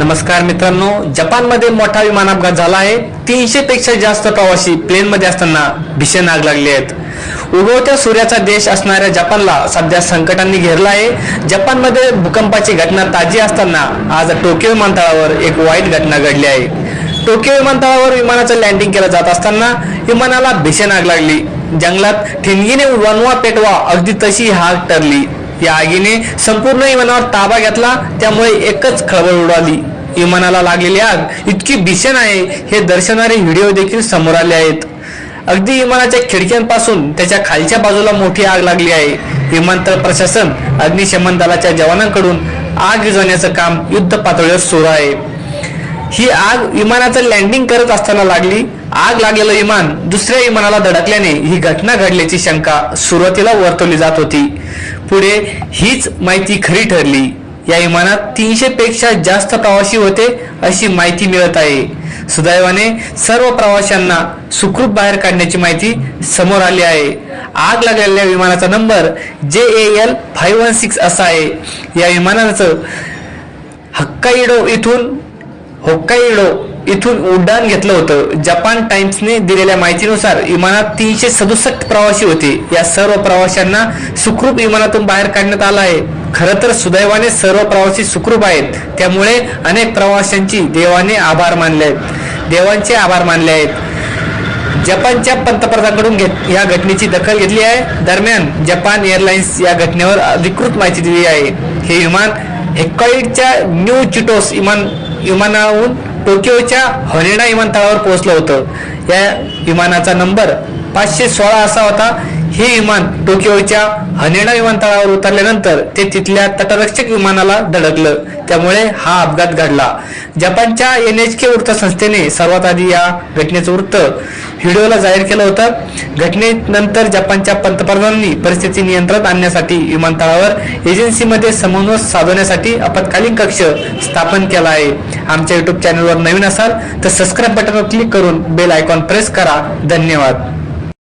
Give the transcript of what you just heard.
नमस्कार मित्रांनो जपानमध्ये मोठा विमान अपघात झाला आहे. तीनशे पेक्षा जास्त प्रवासी प्लेन मध्ये असताना भीषण आग लागली आहेत उगवत्या सूर्याचा देश असणाऱ्या जपानला सध्या संकटांनी घेरला आहे. जपानमध्ये भूकंपाची घटना ताजी असताना आज टोकियो विमानतळावर एक वाईट घटना घडली आहे. टोकियो विमानतळावर विमानाचं लँडिंग केलं जात असताना विमानाला भीषण आग लागली. जंगलात ठिणगीने वनवा पेटवा अगदी तशी हाग ठरली. या आगीने संपूर्ण विमानावर ताबा घेतला. त्यामुळे एकच खळबळ उडाली. विमानाला लागलेली आग इतकी भीषण आहे हे दर्शवणारे व्हिडिओ देखील समोर आले आहेत. अगदी विमानाच्या खिडक्यांपासून त्याच्या खालच्या बाजूला मोठी आग लागली आहे. विमानतळ प्रशासन अग्निशमन दलाच्या जवानांकडून आग विजवण्याचं काम युद्ध पातळीवर सुरू आहे. ही आग विमानाचं लँडिंग करत असताना लागली. आग लागलेलं विमान दुसऱ्या विमानाला धडकल्याने ही घटना घडल्याची शंका सुरुवातीला वर्तवली जात होती. पुढे हीच माहिती खरी ठरली. या विमानात तीनशे पेक्षा जास्त प्रवासी होते अशी माहिती मिळत आहे. सुदैवाने सर्व प्रवाशांना सुखरूप बाहेर काढण्याची माहिती समोर आली आहे. आग लागलेल्या विमानाचा number J A L five one six असा आहे. या विमानाचं हक्काइडो इथून होक्काइडो इथून उड्डाण घेतलं होतं. जपान टाइम्सने दिलेल्या माहितीनुसार विमानात तीनशे सदुसष्ट प्रवासी होते. या सर्व प्रवाशांना सुखरूप विमानातून बाहेर काढण्यात आलं आहे. खरं तर सुदैवाने सर्व प्रवासी सुखरूप आहेत. त्यामुळे अनेक प्रवाशांची देवाने आभार मानले आहेत. देवांचे आभार मानले आहेत. जपानच्या पंतप्रधानांकडून घेत या घटनेची दखल घेतली आहे. दरम्यान जपान एअरलाइन्स या घटनेवर अधिकृत माहिती दिली आहे. हे विमान हेक्काईडच्या न्यू चिटोस विमान विमानाहून टोकियोच्या हरिणा विमानतळावर पोहोचलं होतं. या विमानाचा नंबर पाचशे सोळा असा होता. हे विमान टोकियोच्या हनेडा विमानतळावर उतरल्यानंतर ते तिथल्या तटरक्षक विमानाला धडकलं. त्यामुळे हा अपघात घडला. जपानच्या एन एच के वृत्तसंस्थेने सर्वात आधी या घटनेचं वृत्त व्हिडिओला जाहीर केलं होतं. घटनेनंतर जपानच्या पंतप्रधानांनी परिस्थिती नियंत्रणात आणण्यासाठी विमानतळावर एजन्सीमध्ये समन्वय साधवण्यासाठी आपत्कालीन कक्ष स्थापन केला आहे. आमच्या युट्यूब चॅनलवर नवीन असाल तर सबस्क्राईब बटनवर क्लिक करून बेल आयकॉन प्रेस करा. धन्यवाद.